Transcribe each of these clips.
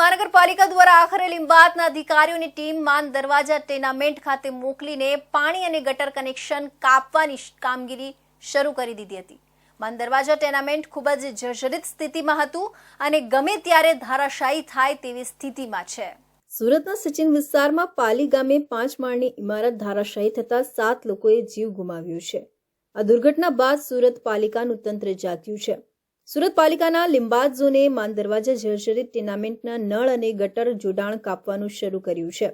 મહાનગરપાલિકા દ્વારા આખરે બાદના અધિકારીઓની ટીમ માન દરવાજા ટેનામેન્ટ ખાતે મોકલીને પાણી અને ગટર કનેક્શન કાપવાની કામગીરી શરૂ કરી દીધી હતી. માન દરવાજા ટેનામેન્ટ ખૂબ જ જર્જરિત સ્થિતિમાં હતું અને ગમે ત્યારે ધારાશાયી થાય તેવી સ્થિતિમાં છે. સુરતના સચિન વિસ્તારમાં પાલી ગામે પાંચ માળની ઇમારત ધારાશાયી થતા સાત લોકોએ જીવ ગુમાવ્યો છે. આ દુર્ઘટના બાદ સુરત પાલિકાનું તંત્ર જાગ્યું છે. સુરત પાલિકાના લિંબાદ ઝોને માન દરવાજા જર્જરિત ટેનામેન્ટના નળ અને ગટર જોડાણ કાપવાનું શરૂ કર્યું છે.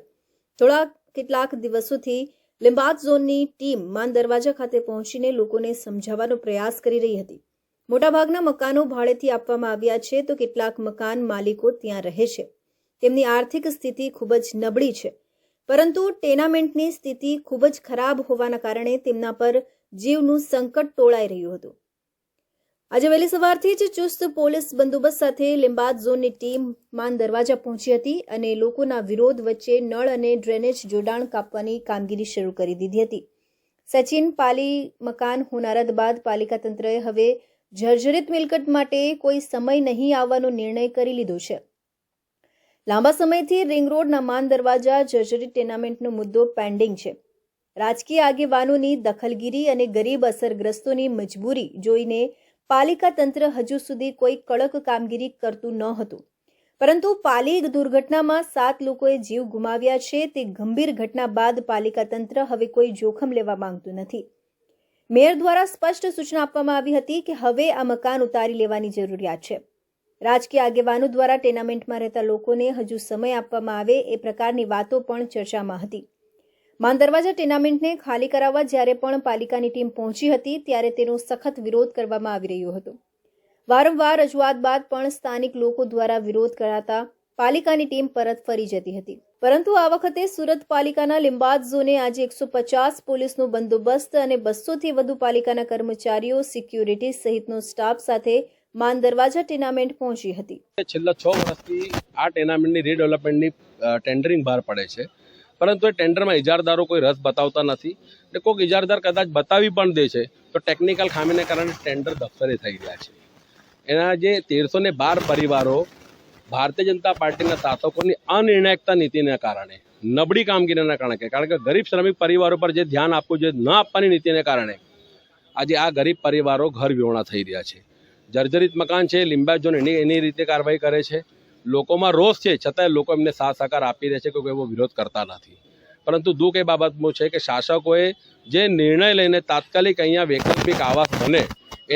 થોડા કેટલાક દિવસોથી લિંબાદ ઝોનની ટીમ માન દરવાજા ખાતે પહોંચીને લોકોને સમજાવવાનો પ્રયાસ કરી રહી હતી. મોટાભાગના મકાનો ભાડેથી આપવામાં આવ્યા છે તો કેટલાક મકાન માલિકો ત્યાં રહે છે. તેમની આર્થિક સ્થિતિ ખૂબ જ નબળી છે. પરંતુ ટેનામેન્ટની સ્થિતિ ખૂબ જ ખરાબ હોવાના કારણે તેમના પર જીવનું સંકટ ટોળાઈ રહ્યું હતું. આજે વહેલી સવારથી જ ચુસ્ત પોલીસ બંદોબસ્ત સાથે લિંબાદ ઝોનની ટીમ માન દરવાજા પહોંચી હતી અને લોકોના વિરોધ વચ્ચે નળ અને ડ્રેનેજ જોડાણ કાપવાની કામગીરી શરૂ કરી દીધી હતી. સચિન પાલી મકાન હોનારત બાદ પાલિકા તંત્રએ હવે જર્જરિત મિલકત માટે કોઈ સમય નહીં આવવાનો નિર્ણય કરી લીધો છે. લાંબા સમયથી રિંગ રોડના માન દરવાજા જર્જરિત ટેનામેન્ટનો મુદ્દો પેન્ડિંગ છે. રાજકીય આગેવાનોની દખલગીરી અને ગરીબ અસરગ્રસ્તોની મજબૂરી જોઈને પાલિકા તંત્ર હજુ સુધી કોઈ કડક કામગીરી કરતું ન હતું. પરંતુ પાલિક દુર્ઘટનામાં સાત લોકોએ જીવ ગુમાવ્યા છે તે ગંભીર ઘટના બાદ પાલિકા તંત્ર હવે કોઈ જોખમ લેવા માંગતું નથી. મેયર દ્વારા સ્પષ્ટ સૂચના આપવામાં આવી હતી કે હવે આ મકાન ઉતારી લેવાની જરૂરિયાત છે. રાજકીય આગેવાનો દ્વારા ટેનામેન્ટમાં રહેતા લોકોને હજુ સમય આપવામાં આવે એ પ્રકારની વાતો પણ ચર્ચામાં હતી. માન દરવાજા ટેનામેન્ટને ખાલી કરાવવા જ્યારે પણ પાલિકાની ટીમ પહોંચી હતી, ત્યારે તેનો સખત વિરોધ કરવામાં આવી રહ્યો હતો. વારંવાર રજૂઆત બાદ પણ સ્થાનિક લોકો દ્વારા વિરોધ કરાતા પાલિકાની ટીમ પરત ફરી જતી હતી. પરંતુ આ વખતે સુરત પાલિકાના લિંબાદ ઝોને આજે એકસો પચાસ પોલીસનો બંદોબસ્ત અને બસોથી વધુ પાલિકાના કર્મચારીઓ સિક્યુરિટી સહિતનો સ્ટાફ સાથે માન દરવાજા ટેનામેન્ટ પહોંચી હતી. છેલ્લા છ વર્ષથી આ ટેનામેન્ટની રીડેવલપમેન્ટની ટેન્ડરિંગ બહાર પડે છે. પરંતુ એ ટેન્ડરમાં ઇજારદારો કોઈ રસ બતાવતા નથી ને કોઈક ઇજારદાર કદાચ બતાવી પણ દે છે, તો ટેકનિકલ ખામીને કારણે ટેન્ડર દફતરે થઈ ગયા છે. એના જે તેરસો ને બાર પરિવારો ભારતીય જનતા પાર્ટીના શાસકોની અનિર્ણાયકતા નીતિને કારણે, નબળી કામગીરીના કારણે કારણ કે ગરીબ શ્રમિક પરિવારો પર જે ધ્યાન આપવું જોઈએ, ન આપવાની નીતિને કારણે આજે આ ગરીબ પરિવારો ઘર વિહોણા થઈ રહ્યા છે. જર્જરિત મકાન છે લીંબા ઝોન એની એની રીતે કાર્યવાહી કરે છે લોકોમાં રોષ છે, છતાંય લોકો એમને સાથ સહકાર આપી રહે છે કે કોઈ એવો વિરોધ કરતા નથી. પરંતુ દુઃખ એ બાબતનું છે કે શાસકોએ જે નિર્ણય લઈને તાત્કાલિક અહીંયા વૈકલ્પિક આવાસ બને,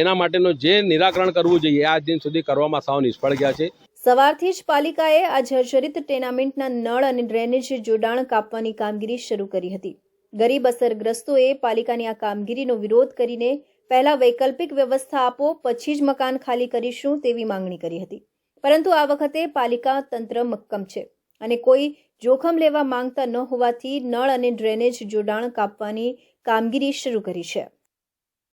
એના માટેનું જે નિરાકરણ કરવું જોઈએ આજ દિન સુધી કરવામાં સાવ નિષ્ફળ ગયા છે. સવારથી જ પાલિકાએ આ જર્જરિત ટેનામેન્ટના નળ અને ડ્રેનેજ જોડાણ કાપવાની કામગીરી શરૂ કરી હતી. ગરીબ અસરગ્રસ્તોએ પાલિકાની આ કામગીરીનો વિરોધ કરીને પહેલા વૈકલ્પિક વ્યવસ્થા આપો, પછી જ મકાન ખાલી કરીશું તેવી માંગણી કરી હતી. પરંતુ આ વખતે પાલિકા તંત્ર મક્કમ છે અને કોઈ જોખમ લેવા માંગતા ન હોવાથી નળ અને ડ્રેનેજ જોડાણ કાપવાની કામગીરી શરૂ કરી છે.